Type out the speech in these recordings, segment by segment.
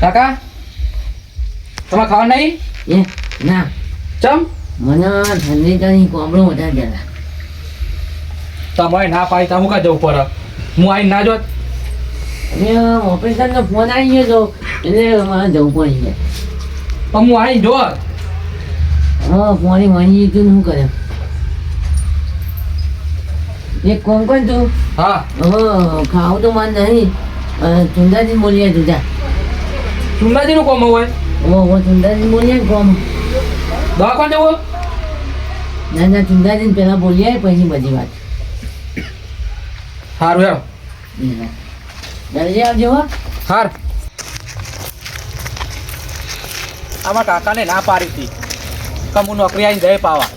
કાકા? તમારે ખાવા નહીં? એ ના. ચમ? મને ઠંડી તો કોમળો વધારે જરા તમારે ના પાડી તમે હું કા જવું પડે હું આવી ના જોત. ઓપરેશનનો ફોન આવી ગયો તો એટલે મારે જવું પડી પણ હું આવી જોત. હા ફોની વાણી તું શું કરે? એક કોમ કોણ તું? હા. હા ખાવું તો મને નહીં ચુંદાજી બોલીએ તું જા. ચુંદાજી નું કોમ હોય? ઓ ઓ ચુંદાજી બોલીએ ને કોમ દવાખાને જવું ના ના ચુંદાજી પેલા બોલીએ પછી બધી વાત. સારું યાર જલ્દી આવજો હો. હાર. આમાં કાકાને ના પાડી હતી. કે હું નોકરી આવીને જઈ પાવા.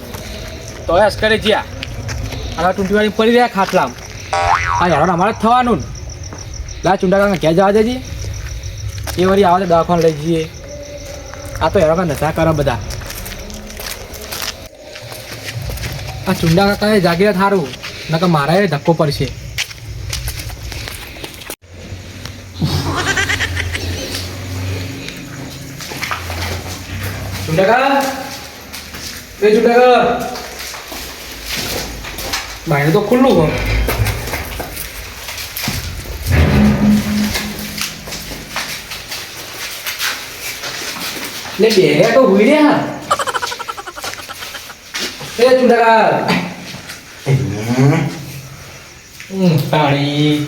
તો એ અસ્કરે આ અને ટૂંટીવાળી પડી રહ્યા ખાટલામ. હા યાર અમારે જ થવાનું ને. લા ચુંડા કાકા ક્યાં જવા દેજી? એ વળી આવે દવાખાને લઈ જઈએ. આ તો હેરો નશા કરો બધા. આ ચુંડા કાકાએ જાગીરે થારું, નકર મારા એ ધક્કો પડશે. ચુંડાકા એ ચુંડાકા ભાઈને તો ખુલ્લું હોય લે બે તો હુઈ રહ્યા. એ ચુંડકા હમ પાણી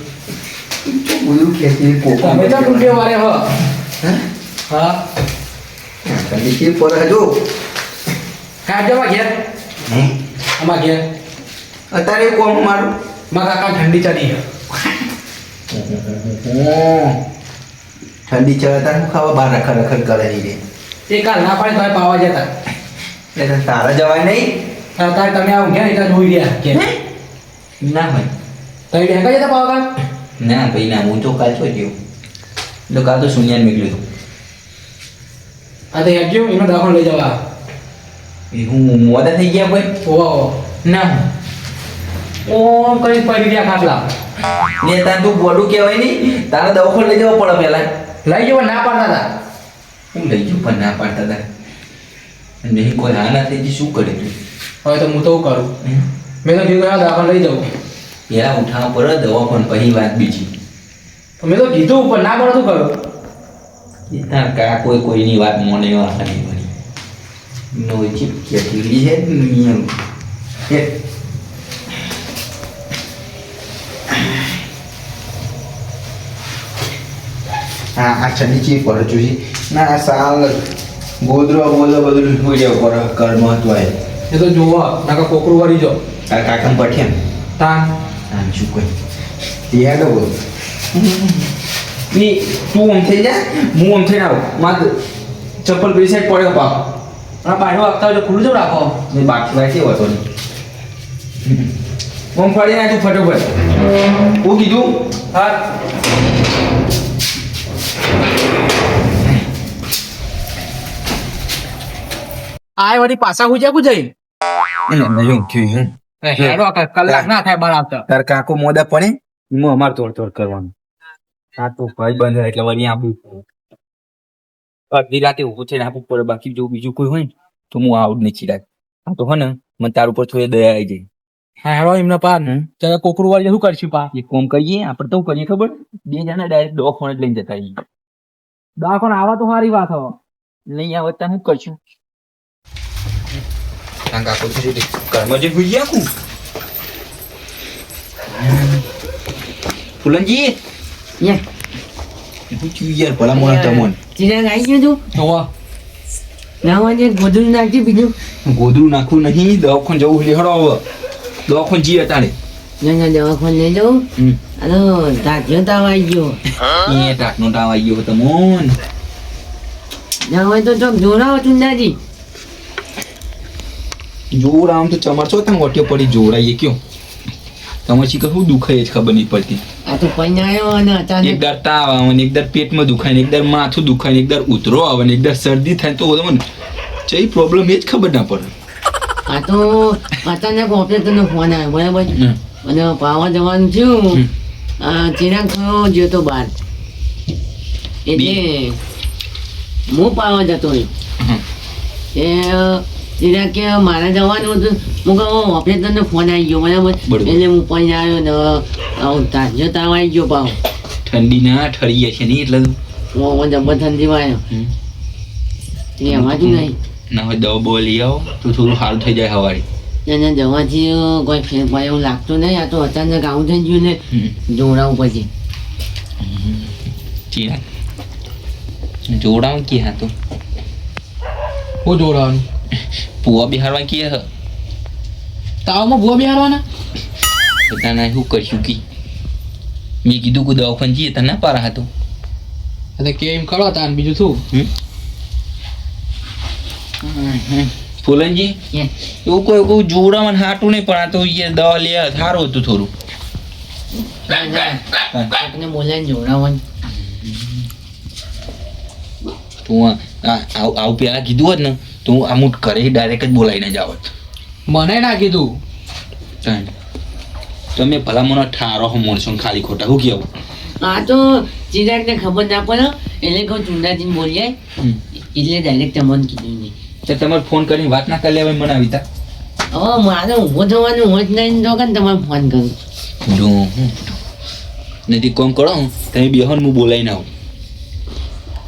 બધું ખેતી તમે તો ટૂંકે મારે હો. હા? કંડીથી પર હજો. કાઢજો માં ઘેર. આમાં ઘેર. અત્યારે કોમ મારું? મારા કાકા ઠંડી ચડી ઠંડી ચડે તારે હું ખાવા બહાર રખડ રખડ કરે રે એ કાલ ના પાડે તારે પાવા જતા. એટલે તારા જવાય નહીં. તારે તમે આવું ગયા એટલે જોઈ રહ્યા કે ના ભાઈ. તમે ડેંગા જતા પાવા કાલ? ના ભાઈ ના હું તો કાલ છો ગયો. તો કાલ તો શૂન્યાને નીકળ્યું હતું આ તો હેડજો એનો દાખલો લઈ જવા. એ હું મોડા થઈ ગયા ભાઈ. ઓ ના. ઓમ કરી પડી ગયા ખાટલા. ને તાર તું બોડું કહેવાય નહીં. તારા દવાખાને લઈ જવા પડે પહેલા. લઈ જવા ના પાડતા હતા. હું લઈ જઉં પણ ના પાડતા હતા નહીં કોઈ હા ના થઈ શું કરે તું? હવે તો હું તો કરું? મેં તો કીધું આ દવાખાને લઈ જાઉં. પેલા ઉઠાવા પર પણ પછી વાત બીજી. તો મેં તો કીધું પણ ના પડતું કરો? તાર કા કોઈ કોઈની વાત મોને નહીં બની નો ચીપ કે ટીડી હે નિયમ. હે હા આ ઠંડી ચીપ પર જોઈ ના સાલ ગોદરો બોદરો બધું જાવ પર કર મહત્વ એ તો જોવા નાકા કોકરું વળી જો તાર કાકમ પઠ્યા તા હા શું કોઈ તિયાડો બોલ. ની તું આમ થઈ જા. હું આમ થઈને આવું. માત ચપ્પલ પેલી સાઈડ પડ્યો પા આ બાયણું આપતા હોય તો ખુલ્લું જ રાખો. મેં બાકી બાકી હોતો નહીં ઓમ ફરી નાખ્યું ફટોફટ. હું કીધું? હા. આય વળી પાછા હુઈ જાય જઈ એટલે નહીં થયું હેડો આ કલાક ના થાય બાર આવતા તાર કાકો મોદા પડે હું અમાર તોડ તોડ કરવાનું આ તો ભાઈ બંધ એટલે વળી આપું અડધી રાતે ઊભું થઈને આપવું પડે બાકી જો બીજું કોઈ હોય ને તો હું આવું જ નહીં ચિરાગ આ તો હે ને મને તાર ઉપર થોડી દયા આવી જાય હા હેડો એમને પાર ત્યારે કોકરું વાળી શું કરશું પા એક કોમ કરીએ આપણે તો કરીએ ખબર બે જણા ડાયરેક્ટ દવાખાને જ લઈને જતા રહીએ દવાખાને આવા તો સારી વાત હવે નહીં આવે ત્યાં શું કરશું કારણ કાકો તો શું ઘરમાં જે હોઈ ગયા કુ ફુલનજી યા હું છું યાર ભલા મોણા તમોન ચિરાગ આવી ગયો તું જોવા ના હોય ને ગોદડું નાખજે બીજું ગોદરું નાખવું નહીં દવાખાને જવું લેહડો હવે દવાખાને જી અતાણે ના ના દવાખાને લઈ જાઉં હમ અરે તાક્યો તાવ આવી ગયો એ ટાકનો ટાવ આવી ગયો તમોન ના હોય તો ચોક જોડાવો ચુંદાજી જોર આમ તો ચમરચો તમે ઓટ્યો પડી જોડાઈએ કયો. તમે શી શું દુખાય જ ખબર નહીં પડતી. આ તો પૈણા આવ્યો અને અચાનક તાવ આવે ને એક દર પેટમાં દુખાય ને એક દર માથું દુખાય ને એક દર ઉતરો આવે ને એક દર શરદી થાય તો તમને ચઈ પ્રોબ્લેમ એ જ ખબર ના પડે. આ તો અચાનક ઓપરેટરનો ફોન આવ્યો બરાબર? અને પાવા જવાનું થયું. ચિરાગ થયો ગયો તો બહાર. એટલે હું પાવા જતો રહ્યો. એ એના કે મારે જવાનું હતું. હું કહું તને ફોન આવી ગયો. બરાબર. એટલે હું પણ આવ્યો ને તાજો તાવ આવી ગયો પાવ ઠંડી ના ઠરી છે નહીં એટલે હું જબર ઠંડીમાં આવ્યો. એ હવાતું નહીં. ના હોય દવા બવા લઈ આવો. તો થોડું સારું થઈ જાય સવારે એને દવાથી કોઈ ફેર પડે એવું લાગતું નહીં. આ તો અચાનક આવું થઈ ગયું ને જોડાવું પછી. ચિરાગ જોડાવું કે હા તો? હું જોડાવાનું? પુવા બિહારવા કે હ. તાવમાં ભૂવા બિહારવાના? બધાના શું કરશું કી? મેં કીધું કે દવાખાન જઈએ તને ના પારા હતો. એટલે કેમ કરો તાન બીજું શું? ફૂલનજી એવું કોઈ કોઈ જોડામાં હાટું નહીં પણ આ તો એ દવા લે સારું હતું થોડું. તું આવું પેલા કીધું હોત ને તો હું અમુક ઘરે ડાયરેક્ટ જ બોલાવીને જાવત મને ના કીધું. તમે ભલા મને ઠારો મોણસો ખાલી ખોટા. શું કેવું આ તો ચિરાગને ખબર ના પડે એટલે કહું ચુંડાજીને બોલીએ. એટલે ડાયરેક્ટ તમને કીધું નહીં. તો તમારે ફોન કરીને વાત ના કરી લેવાય મને આવી તા હવે મારે ઊભો થવાનું હોય જ નહીં તો કે તમારે ફોન કરું? જો હું નથી કોમ કરો તમે બેહોન હું બોલાવીને આવું.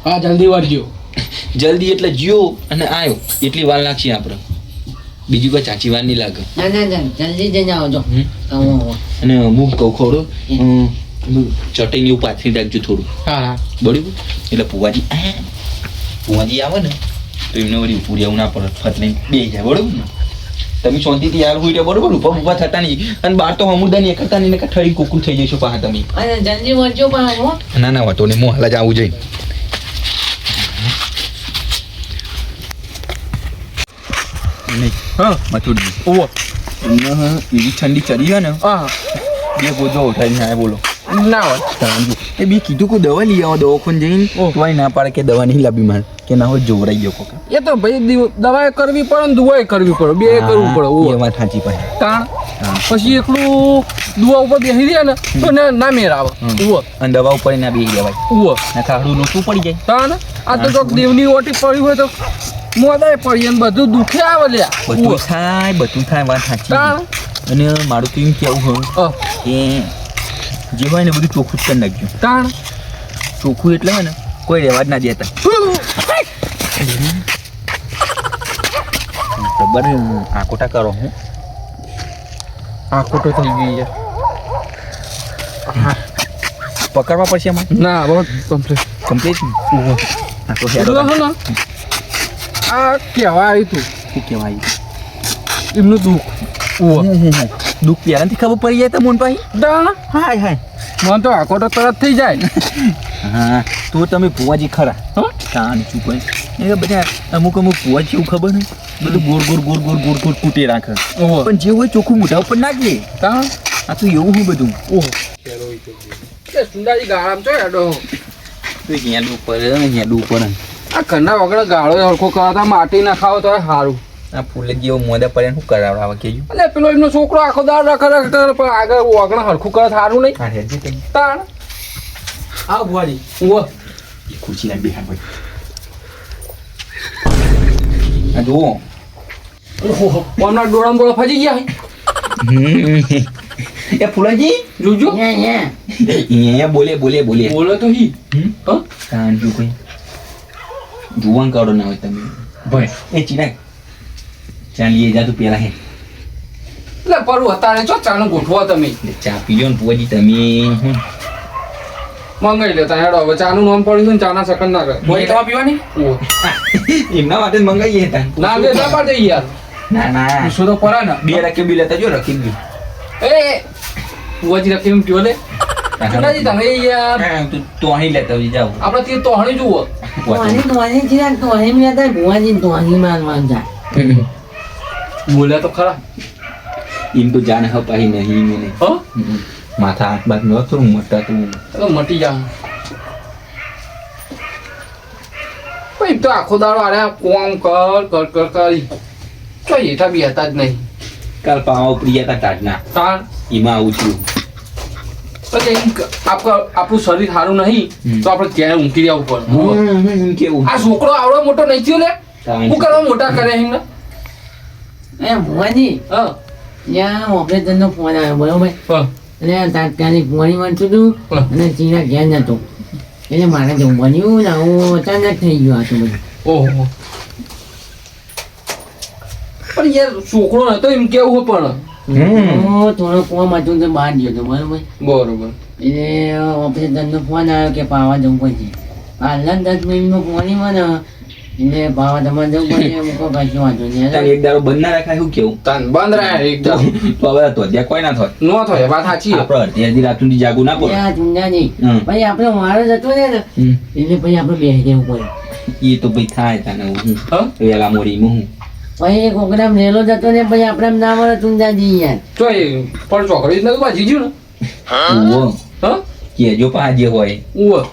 હા જલ્દી વળજો. જલ્દી એટલે જીઓ અને આવ્યો એટલી વાર લાગશે આપણે. બીજી કોઈ ચાચી વાર નહીં લાગે. ના ના ના જલ્દી જઈને આવજો. અને હું કહું ખોડો ચટણી એવું પાથરી રાખજો થોડું. હા હા. બરાબર? એટલે પુવાજી પુવાજી આવે ને તો એમને વળી પૂરી આવું ના પડે ફટ લઈને બે જાય બરોબર ને? તમે શાંતિથી યાર હોય રહ્યા બરોબર? ઊભા ઊભા થતા નહીં. અને બાર તો હમુદા નહીં કરતા નહીં ઠરી કુકુર થઈ જઈશું પાછા તમે. અને જલ્દી વળજો પણ હો ના ના વાતો ને હું હાલ જ આવું જઈ હા. ઓવો એવી ઠંડી ચડી ગયા ને હા. બે ગોજો ઉઠાઈને આયા બોલો. ના હોય. તાંજુ એ બી કીધું કે દવા લઈ આવો દવાખાને જઈને. ઓહ. ના પાડે કે દવા નહીં લાવી મારે કે ના હોય જોવરાઈ ગયો કોકા. એ તો ભાઈ દવા કરવી પડે ને દુવાએ કરવી પડે. બે કરવું પડે એ વાત સાચી પડે તાણ. પછી એકલું દુવા ઉપર બેસી રહ્યા ને તો ના મેર આવે. ઉવો અને દવા ઉપર ના બેસી જવાય. ઉવો ના ખાડું લોચું પડી જાય. તાણ. આ તો કોક દેવની ઓટી પડી હોય તો મોદાય પડીએ બધું દુખે આવે લ્યા. બધું થાય બધું થાય વાત સાચી અને મારું તો એમ કેવું હોય કે જે હોય ને બધું ચોખ્ખું જ કરી નાખજો તાણ? ચોખ્ખું એટલે હોય ને કોઈ રહેવા જ ના દેતા. ખબર આકોટા કરો હું. આકોટો થઈ ગઈ છે પકડવા પડશે એમાં? ના બહુ કમ્પ્લીટ કમ્પ્લીટ આખો હેડો એટલે હે ને? આ કહેવા આવ્યું તું શું કહેવાય? એમનું દુઃખ હું હું હું. દુઃખ પહેલાંથી ખબર પડી જાય તો મોન ભાઈ. હાય હાય. મને તો આખો તરત થઈ જાય. હા તો તમે ભુવાજી ખરા. હા? કાન શું એ બધા અમુક અમુક ભુવાજી એવું ખબર ને બધું ગોળ ગોળ ગોળ ગોળ ગોળ ગોળ કૂટે રાખે. ઓહો પણ જે હોય ચોખ્ખું મોઢા ઉપર નાખીએ. તા આ તો એવું હું બધું. ઓહો સુંદાજી ગાળામ છો હેડો. તો હેંડું ઉપર હેંડું ઉપર. આ ઘરના વગર ગાળો હરખો કરાતા માટી ના ખાવ તો સારું આ ફૂલે ગયો મોદા પર શું કરાવડાવે કેજું એટલે પેલો એમનો છોકરો આખો દાળ રખ રખે પણ આગળ વગર હરખું કરે સારું નહીં. હા હેજી તાણ. આ ભુવાજી ઓ ખુરશી લાવી બેહાડ ભાઈ. આ જુઓ. ઓહો હમણાં ડોળા ડોળા ફજી ગયા એ ફૂલાજી? જોજો. હે હે. બોલે બોલે બોલે. બોલો તો હી. કોઈ. જુવાન કાઢો ના હોય તમે ભાઈ એ ચિરાગ ચાલીએ જા તું પેલા હે એટલે પરું અત્યારે ચો ચાનું ગોઠવો તમે ચા પીજો ને પુવાજી તમે. મંગાઈ લેતા હેડો હવે ચાનું નામ પડ્યું હતું ને ચાના સેકન્ડ ના કરે બોલી તમારે પીવાની એમના માટે જ મંગાવીએ હતા ના બે ના પાડે યાર ના ના શું તો પરા ને બે રકે બી લેતા જો રખી ગયું એ રખી એમ પીવો લે ચુનાજી તમે યાર હા, તું તો અહીં લેતા જાવ આપણે તે તોહણી જુઓ. તોહની તોહની ચિરાગ તોહની મેં હતા ભુવાજી તોહની મારવા જાય બોલ્યા તો ખરા. એમ તો જાને હપાઈ નહીં નહીં હો? હમ. માથા હાથ બાદ ન થોડું મટા તું તો મટી જા ભાઈ તો આખો દાડો આરે કોમ કર કર કર કરી. તો હેઠા બી હતા જ નહીં. કાલ પાવા ઉપરી ગયા હતા ટાટના તાણ? એમાં આવું છું. એમ ક- આપણું શરીર સારું નહીં તો આપણે ઘેર ઊંઘી જવું પડે કેવું આ છોકરો આવડો મોટો નહીં થયો લે કરવા મોટા કરે એમને? એ ભુવાજી હા. ત્યાં ફોન આવ્યો બરોબર? હા. એટલે તાત્કાલિક પાણી વાંચું હતું અને ચીના ઘેર નતો એટલે મારે જવું બન્યું ને હું અચાનક થઈ ગયું આ તો બધું. ઓહો. પણ યાર છોકરો નતો એમ કેવું પણ. હું થોડો કોમ હતું તો બહાર ગયો હતો બરોબર. બરોબર. એટલે ફોન આવ્યો કે પાવા જવું પડશે. દસ પાણી મને. એટલે પાવા તમારે જવું પડશે મૂકો કશું વાંધો નહીં. એક દાડો બંધ ના રાખાય શું કેવું? તાન બંધ રહ્યા એક તો હવે તો ત્યાં કોઈ ના થાય. નો થાય વાત સાચી. આપણે અડધી અડધી રાત સુધી જાગવું ના પડે. ત્યાં ચુંડાજી હમ. પછી આપણે વારો જતો ને ને એટલે પછી આપણે બેસી પડે. એ તો ભાઈ થાય તાને હું? વેલા મોડીમાં હું. પછી એક પ્રોગ્રામ રેલો જતો ને પછી આપણે ના મળે ચુંડાજી યાર તો એ પણ ચોકડી જ નતું બાજી ગયું ને. ઉવો. હા? કેજો પા જે હોય. ઉવ.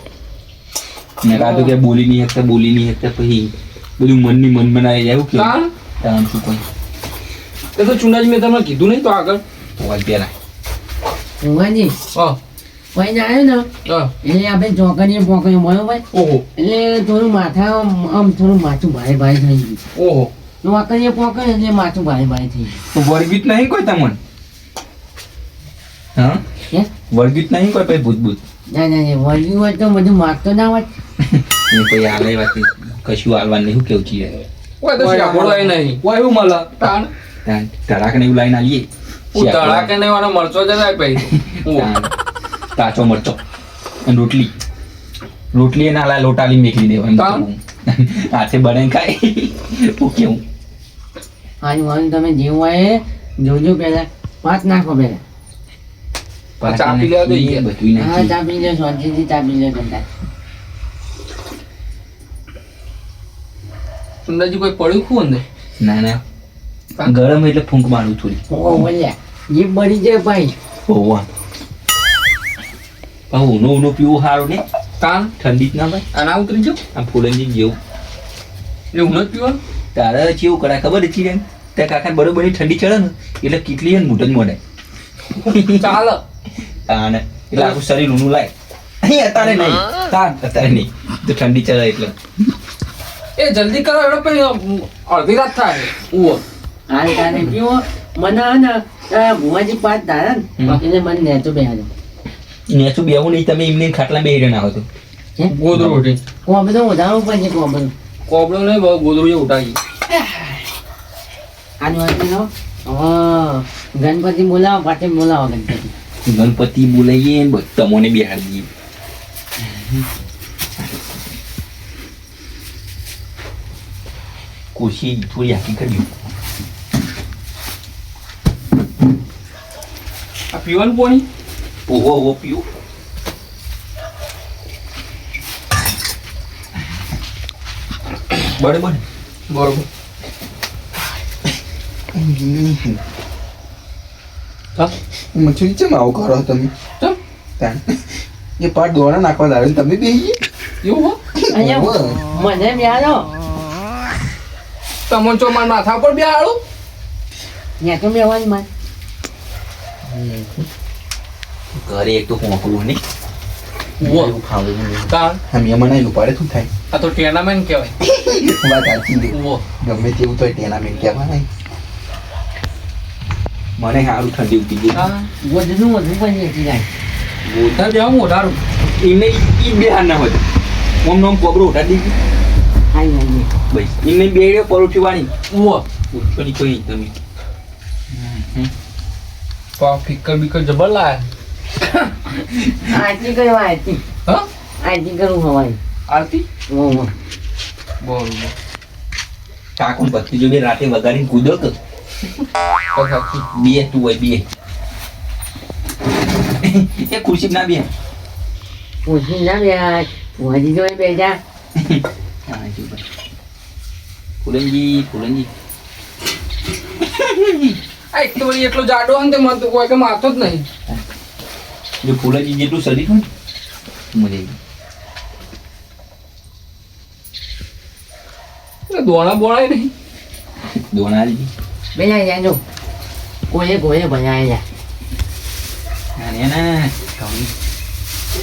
ને કાતો કે બોલી નહીં હકતા બોલી નહીં હકતા પછી બધું મનની મન બનાવી જાય એવું કેવું તાન શું કોઈ એ તો ચુનાજી મેં તમને કીધું નહીં તો આગળ. હોય પેલા ભુવાજી હા. ભાઈ આવ્યો ને. એટલે આપણે ચોકડીએ પોકડીએ ભાઈ ઓહો. એટલે થોડું માથા આમ આમ થોડું માથું ભારે ભારે થઈ ગયું. ઓહો. ચોકડીએ પોકે એટલે માથું ભારે ભારે થઈ તો વળગીત નહીં કોઈ તમને? હા? વળગીત નહીં કોઈ પછી ભૂત ભૂત ના ના ના વળ્યું હોય તો બધું માગતો ના હોત ને કોઈ હાલે વાતી કશું હાલવાનું નહીં કેવું છીએ ઓય તો શાકોળો એ નહીં. કોઈ એવું મળે. તાણ. તાણ ધડાક ને એવું લાઈને આલીએ હું તળાકે નહીં વાળો મરચો જતા પછી કાચો મરચો અને રોટલી. રોટલી એ નાલા લોટાલી મેકલી દેવા. હાથે બનાવીને ખાય હું કેવું? હારું હારું તમે જેવું હોય જોજો પહેલા પાંચ નાખો પહેલા. ચા પી લેવા હા નાખીએ. ચાપી લો શાંતિથી ચાપી લો કંટા ચુનાજી કોઈ પડ્યું ખું અંદર? ના ના. ગરમ એટલે ફૂંક મારું થોડી. ઓ બોલ્યા જીભ બળી જાય ભાઈ. ઓવા ઊનો ઊનો પીવું સારું ને. તાણ? ઠંડી જ ના ભાઈ આના ઉતરી જો આમ ફૂલનજી જેવું. એ હું જ પીવાનું? તારે કેવું કરાય? ખબર હતી ને તે કાકા બરોબર ઠંડી ચડે ને એટલે કેટલી હે ને મૂટ જ મોડે ચાલે. તાને એટલે આખું શરીર ઊનું લાય. અહીં અત્યારે નહીં. તાર અત્યારે નહીં. તો ઠંડી ચડે એટલે. એ જલ્દી કરો એનો પછી અડધી રાત થાય. ઉવ. આને તારે પીવો. મને ને તારા ભુવાજી પાંચ તારા ને. એટલે મને નેચું બેહાડે. નેચું બેહું નહીં તમે એમને ખાટલા બે ના હોય તો હે? ગોદરું ઉઠી કોબડો વધારવું પડશે કોબડો કોબડો નહીં બહુ ગોદરું એ ઉઠાવી. આનું લો ગણપતિ બોલાવો પાટે બોલાવો ગણપતિ. ગણપતિ બોલાવીએ તમને દઈએ. ખુશી થોડી આખી કરી આ પીવાનું પાણી? ઓહો ઓહો પીવું. બરાબર? બરોબર. હા? મચુરી ચમ આવું કરો તમે? ચમ. એ પાટ દોણા નાખવા ને તમે બે એવું હો? અહીંયા મને બેહાડો તમને ચો મારા માથા પર બે આળું. તો બેહવાની મારે? ઘરે એક તો હોંકલું નહીં એવું ખાવું નહીં. તાણ હા મેં બનાવેલું શું થાય? આ તો ટેનામેન્ટ કહેવાય. વાત સાચી ગમે તેવું તો ટેનામેન્ટ કહેવાય. મને સારું ઠંડી ઉઠી ગઈ. હા વધુ વધુ? પણ એસી જાય બોલતા જાવ ઈ બે હાર ના હોય. ઓમ નોમ કોબરો ઉઠાડી દીધી. હાઈ હાઈ બસ બે પરોઠી વાળી. ઉવ ઉઠવાની કોઈ નહીં તમે તો આ ફિક્કર બીકર જબર લાયા. આરતી કરવા આરતી? હા? આરતી કરું હવાય આરતી. બરોબર. કાકો ને જો બે રાતે વગાડીને કૂદો કે તો બે તું હોય બે. એ ખુરશી ના બે. ખુરશી ના બે ભુવાજી જોડે બેઠા. ફુલનજી ફુલનજી. આ એટલો જાડો હોય ને તે તો કોઈ કે મારતો જ નહીં. જો ફુલનજી જેટલું શરીર હોય ને મજા એટલે દોણા બોણાય નહીં દોણાજી બેઠા ત્યાં જો કોઈએ કોઈએ બનાવેલા અને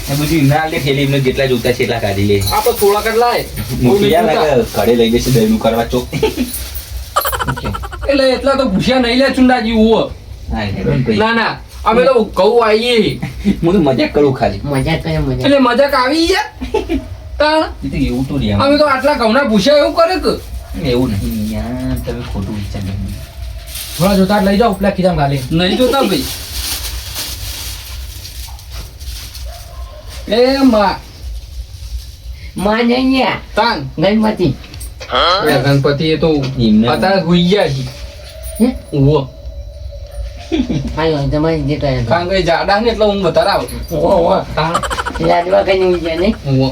એ બધું ના લે થેલી એમને જેટલા જોતા છે એટલા કાઢી લે આપણે થોડા કેટલાય મૂકી યાર લાગે ઘરે લઈ જશે દહીંનું કરવા ચોક એટલે એટલા તો ભૂસ્યા નહીં લે ચુંડાજી ઉવો. ના ના અમે તો કહું આવીએ હું તો મજાક કરું ખાલી. મજાક કરે મજાક. એટલે મજાક આવી યાર તાણ. એવું તો રે અમે તો આટલા ઘઉંના ભૂસ્યા એવું કરે કે? એવું નહીં. યાર તમે ખોટું વિચાર. થોડા જોતા લઈ જાઓ પેલા ખીજામ ગાલી નહીં જોતા ભાઈ. એ માં. માં નહીં ગયા તાન ગણપતિ. એ ગણપતિ એ તો અત્યારે હુઈ ગયા છે. હે? ઉવો આયો તમારી જે કહે કારણ કે જાડા ને એટલે હું વધારે આવું ઉવો ઉવો તાણ લાડવા કઈ નહીં ગયા નહીં ઉવો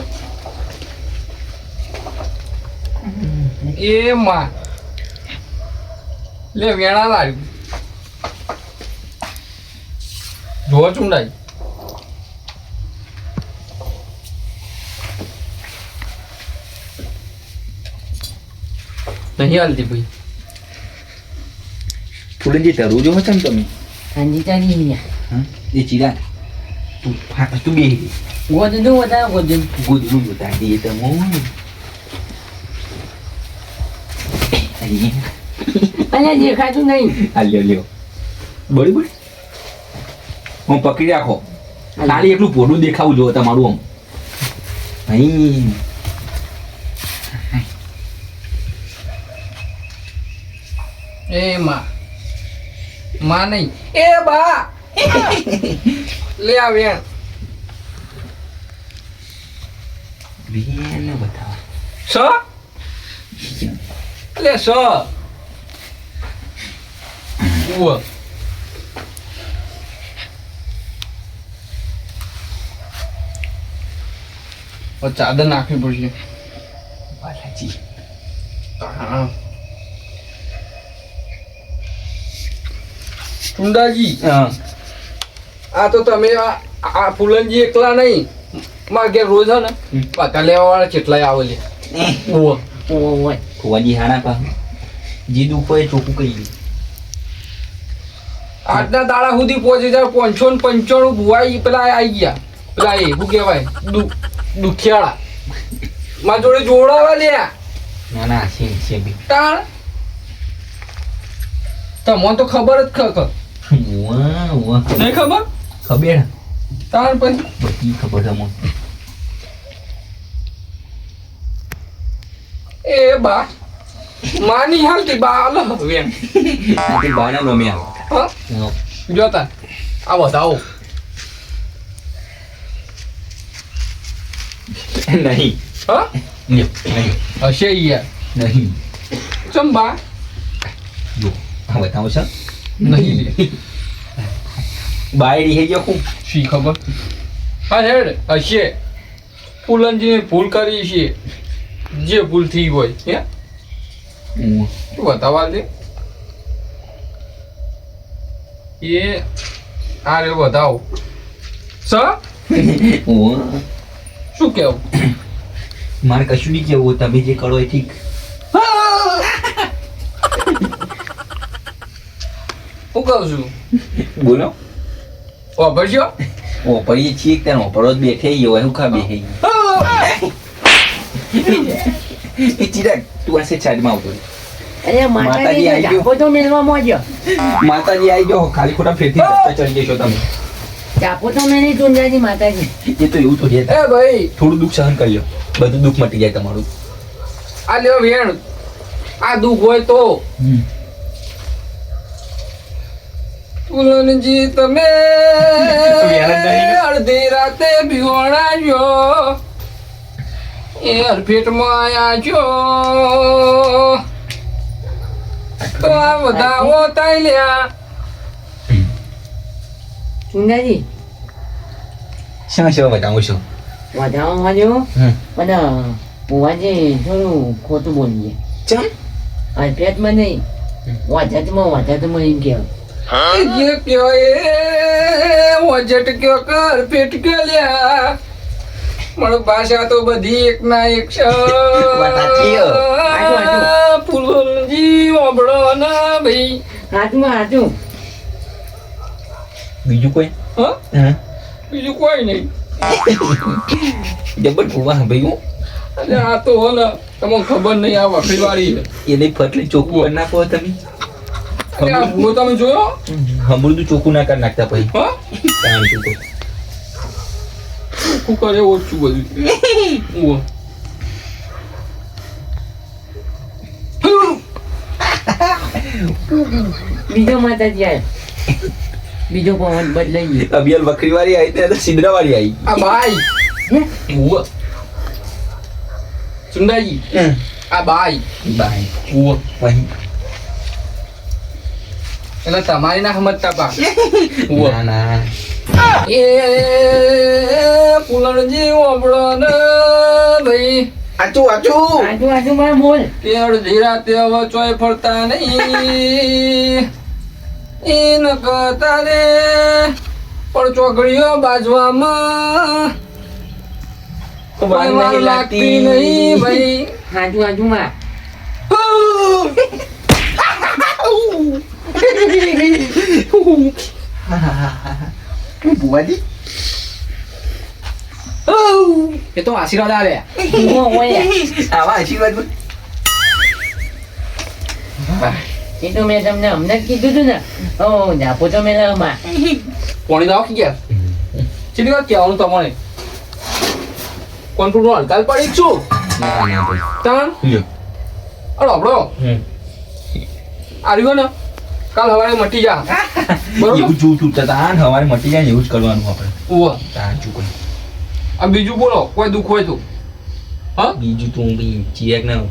એ માં લે વેણા લાવ્યું જો ચુંડાઈ નહીં હાલતી ભાઈ ફૂલનજી તરવું જો છે ને તમે હા? એ ચીરા તું ફા- તું બે ગોદડું વધારે ગોદડું ગુદનું બતા દઈએ તમે અને દેખાતું નહીં આ લ્યો લ્યો બરોબર હું પકડી રાખો ખાલી એટલું પોડું દેખાવું જો તમારું આમ અહીં એ માં માં નહીં. એ બા. લે આ વેણ. બેન બતાવ. સ? લે સ. ઉવ ચાદર નાખવી પડશે. બાલાજી. હા. ટુંડાજી હા. આ તો તમે આ ફૂલનજી એકલા નહીં. મારા ઘેર રોજ હે ને. પાકા લેવા વાળા કેટલાય આવે લે ઉવ ઓય કુવાજી હાણા પા જે દુઃખ એ ચોખ્ખું કહી દે આજના દાડા સુધી પહોંચી જાય પાંચસો ને પંચાણું ભુવાઈ પેલા આવી ગયા. પેલા એ શું કહેવાય? દુખિયાળા. મારા જોડે જોડાવા લ્યા ના ના છે છે બી. તાણ? તમને તો ખબર જ ખ નહીં ખબર ખબર તાણ પછી બધી ખબર તમને એ બા માની હાલતી બા આલો વેણ આ તે બાના નોમે આવે હા હા. જોતા આ બતાવો નહીં હા લ્યો નહીં હશે યાર નહીં ચમ બા જો હા બતાવો છે નહીં. બાયડી હે ગયો ખૂબ શી ખબર? હા હેડ હશે ફૂલનજીને ભૂલ કરી છે. જે ભૂલ થઈ હોય હું? શું બતાવવા દે? એ આ રે બતાવો. સ શું કેવું? મારે કશું નહીં કેવું. તમે જે કરો એ ઠીક. હું કહું છું બોલો વાપરશો ઓપરીએ છીએ ત્યાં ઓપરો જ બેઠે ગયો હું ખા બેઠે એ ચિરાગ તું આ સાઈડમાં આવતો માતાજી માતાજી આવી ગયો. માતાજી આવી ગયો ખાલી ખોટા ફેરથી ચડી જશો તમે. ચાપો તો મેળી ચુંડાજી માતાજી. એ તો એવું થોડી હતા. ભાઈ! થોડું દુઃખ સહન કરી લો. બધું દુઃખ મટી જાય તમારું. આ લ્યો વેણ. આ દુઃખ હોય તો. ફૂલનજી તમે જ. અડધી રાતે ભીવણાયો એ અરફેટમાં આયા છો. તો આ વધાવો તાઈ લ્યા. ચુંડાજી શા શા બતાવું છું? વધાવા માંડ્યો? હમ. પણ બુવાજી થોડું ખોટું બોલીએ. ચમ? અલ્પેટમાં નહીં. વાજાતમાં વાજાતમાં એમ કહેવાય જે કયો એ વજટ કયો કર પેટ કયો મારો ભાષા તો બધી એક ના એક છે. ફૂલજી ઓબળો ના ભાઈ. હાથમાં હાથું. બીજું કોઈ? હા? હા? બીજું કોઈ નહીં. જબર ભૂવા ભાઈ હું અને આ તો હો ને તમને ખબર નહીં આ વખરી વાળી એને ફટલી ચોખ્ખું નાખો તમે. ભૂવો તમે જોયો? હમણાં ચોખ્ખું ના કરી નાખતા પછી હા? કારણ શું કરે ઓછું બધું. બીજો માતાજી આવ્યો બીજો પવન બદલાઈ ગયો. અબિયલ બકરી વાળી આવી ત્યારે સિંદરા વાળી આવી. આ ભાઈ હે? સુંદાજી આ બાઈ. બાય ઉવ્વ. વહી એટલે તમારી ના સમજતા પા ના ના. એ પુલણજી ઓબળો ને ભાઈ. આચુ આચુ. આજુ આજુ માં બોલ તેડ ધીરા તે હવે ચોય ફરતા નહીં. ન કહેતા રે. પણ ચોકડીઓ બાજવામાં લાગતી. નહીં ભાઈ. આજુ આજુ માં. ભુવાજી એ તો આશીર્વાદ આવે આવા આશીર્વાદ એ તો મેં તમને હમણાં જ કીધું હતું ને ઓ જાપો તો મેં હમણાં પોણી દાવ કી ગયા ચીલી વાત કહેવાનું તમારે કોન્ટ્રોલ હડતાલ પડી જ છું ના ના તાણ અરે આપણો આવ્યો ને કાલ હવારે મટી જા. બરોબર? એવું ચૂ ચૂ તાન હવારે મટી જાય એવું જ કરવાનું આપણે. ઓ તાન કરી આ બીજું બોલો કોઈ દુખ હોય તો. હા? બીજું તું બી ચિરાગ ના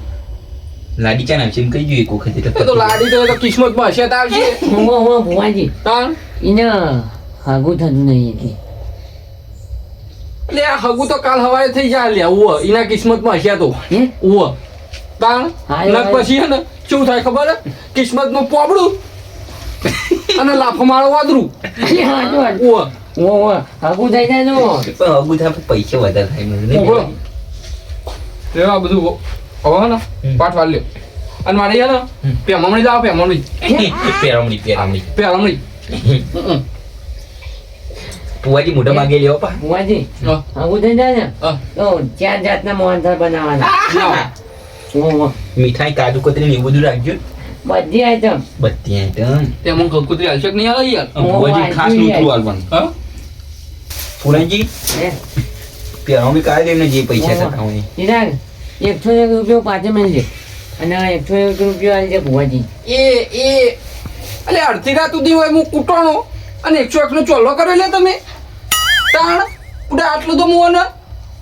લાડી ચા નાખશે એમ કહી ગયું એક વખત તો લાડી તો એ તો કિસ્મતમાં હશે તાર આવશે હું હો ભુવાજી. તાન? ઇને હાગુ થતું નહીં એટલે લે હગુ તો કાલ હવારે થઈ જાય. લે ઉવ એના કિસ્મતમાં હશે તો. હે? ઉવ. તાણ નક પછી હે ને શું થાય ખબર? હે નું પોપડું. અને લાફો મારો વાદરું ઓ ઓ હાગું થઈ જાય તો પણ અગુ થાય પૈસા વધારે થાય મને મોકલો. બધું હવે હે ને પાઠ વાળ લ્યો. અને મારે ને હમ. પેમમણી જાવ પેમમણી પેરામણી પેરામણી. પેમમણી પુવાજી મોઢા માગે લેવો પા. પુવાજી. હાગું થઈ જાય ને. તો ચાર જાતના મોહનથાળ બનાવવાના. મીઠાઈ કાજુ કતરી ને એવું બધું રાખજો. બધી આઈટમ બધી આઈટમ તેમાં કંકુતરી હાલશે કે નહીં હાલે યાર? પુવાજી ખાસ નૂતરું હાલવાનું. હા? પુરાજી હે? પેરામણી કાઢી એમને જે પૈસા. થતા હોય ચિરાગ એકસો એક રૂપિયો પાછો મળશે અને એકસો એક રૂપિયો આલજે ભુવાજી. એ એ. એટલે અડધી રાત સુધી હોય હું કૂટાણો. અને એકસો એક નો ચોલ્લો કરે લે તમે. તાણ ઉડે આટલું તો હું ને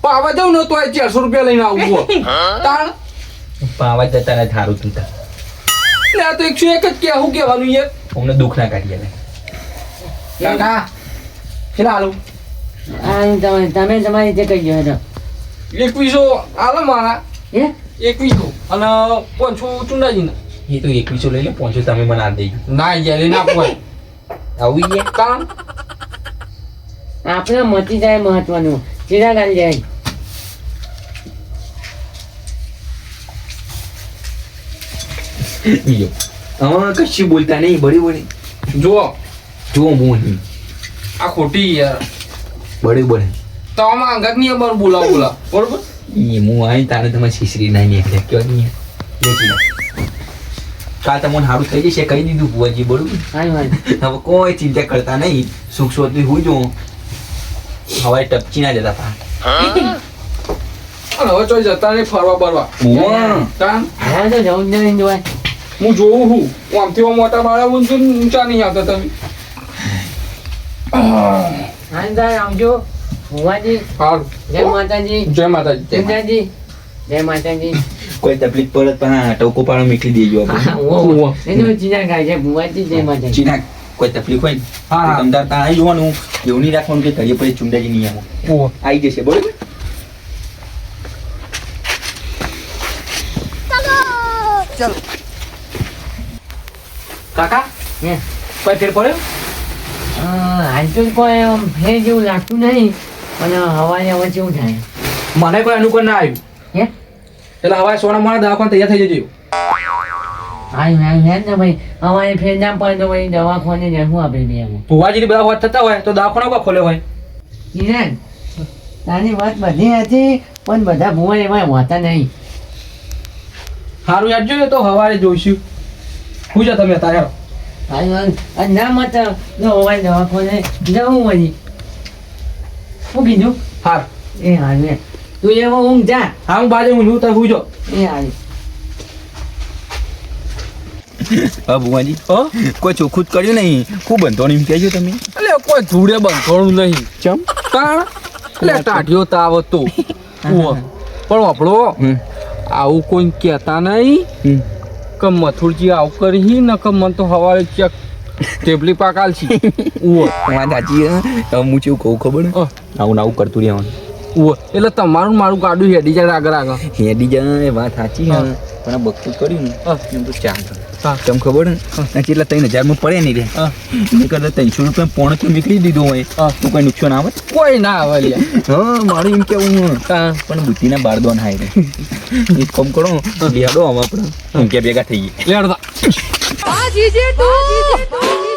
પાવા જાઉં ને તો આ ચારસો રૂપિયા લઈને આવું. તાણ. પાવા જતા ને થારું તું તા એટલે આ તો એકસો એક જ કે હું કહેવાનું યાર? અમને દુઃખ ના કાઢીએ ને. કાકા કેટલા હાલું. આ તમે તમે તમારી જે કહી ગયો એકવીસો હાલો મારા. હે? એકવીસો. અને પાંચસો ચુંડાજીના. એ તો એકવીસો લઈ લે પોંચો તમે મને આ દેજો. ના યાર ના પોય આવું યાર. કામ આપણે મચી જાય મહત્વનું. ચિરાગ આલી જાય. લ્યો હા કશું બોલતા નહીં બળી બળી જુઓ જો હું અહીં આ ખોટી યાર. બળી બડે તો આમાં અંગત નહીં અમારું બોલાવ બોલાવ બરોબર? એ હું આવી તારે તમારે શીશરી ના નીકળે કયો નહીં કાલ તમને સારું થઈ જશે કહી દીધું ભુવાજી બરોબર? હવે કોઈ ચિંતા કરતા નહીં. સુખ શોધવી હું જો હવે ટપચી ના જતા પા હવે ચોઈ જતા નહીં ફરવા બરવા. હા તો જવું જ નહીં જોવાય. હું જોઉં છું. હું આમથી આમ મોટા બાળા હું તો ઊંચા નહીં આવતા તમે. તાર આવજો. ભુવાજી. સારું જય માતાજી. જય માતાજી. પિતાજી. જય માતાજી. કોઈ તકલીફ પડત પણ આ ટોકો પાડો મીઠી દેજો આપણે. ઓ ઓ એનો ચિરાગ આવે છે. ભુવાજી જય માતાજી. ચીના કોઈ તકલીફ હોય હા. ત્યાં આવી જોવાનું એવું નહીં રાખવાનું કે ઘડીએ પછી ચુંડાજી નહીં આવો. આવી જશે બરોબર? કાકા? હે. કોઈ ફેર પડ્યો? હાલ તો કોઈ ફેર જેવું લાગતું નહીં અને હવાને હવે કેવું થાય. મને કોઈ અનુકૂળ ના આવ્યું. હે? એટલે હવે સોના મારા દવાખાને તૈયાર થઈ જજો. આવ્યું આવ્યું હેડ ને ભાઈ. અમારે ફેર ના પડે તો ભાઈ દવાખાને જવું આપણે બે એમાં. બધા વાત થતા હોય તો દવાખાનો કો ખોલ્યો હોય? તારી વાત બધી હતી પણ બધા ભુવા એમાં હોતા નહીં. સારું યાદ જોઈએ તો સવારે જોઈશું. શું તમે તારે ના મત અમારે દવાખાને જવું વળી શું કીધું? હા એ હાલ તું એવો ઊંઘ જા. હા હું બાજુ હું તો હુજો. એ હાલ. હા ભુવાજી. હો? કોઈ ચોખ્ખું જ કર્યું નહીં. ખૂબ બંધોણ એમ કહેજો તમે. એટલે કોઈ ધૂળે બંધોણું નહીં. ચમ? કારણ એટલે ટાઢિયો તાવ હતો. પણ આપણો આવું કોઈ કહેતા નહીં. કે મથુરજી આવું કરી ન કે મન તો હવારે ચેક ટેબલી પાક આલશી ઉવો વાત સાચી હે. હું કેવું કહું ખબર આવું ને આવું કરતું રહેવાનું ઉવો એટલે તમારું મારું ગાડું હેડી જાય આગળ આગળ હેડી જાય વાત સાચી હા. પણ બકતું કર્યું ને હા. એમ તો ચાલે હા. તમ ખબર ને? કેટલા ત્રણ હજારમાં પડે નહીં રે. એ કરતા ત્રણસો રૂપિયા પોણ તો નીકળી દીધું હોય. હા. તો કોઈ નુકસાન આવે? કોઈ ના આવે લ્યા. હા મારું એમ કેવું. પણ બુદ્ધિના બારદોન હાય રે. એક કામ કરો લેડો હવે આપણે. ઊંઘ્યા ભેગા થઈ ગયા. લેડો આ જીજે તું.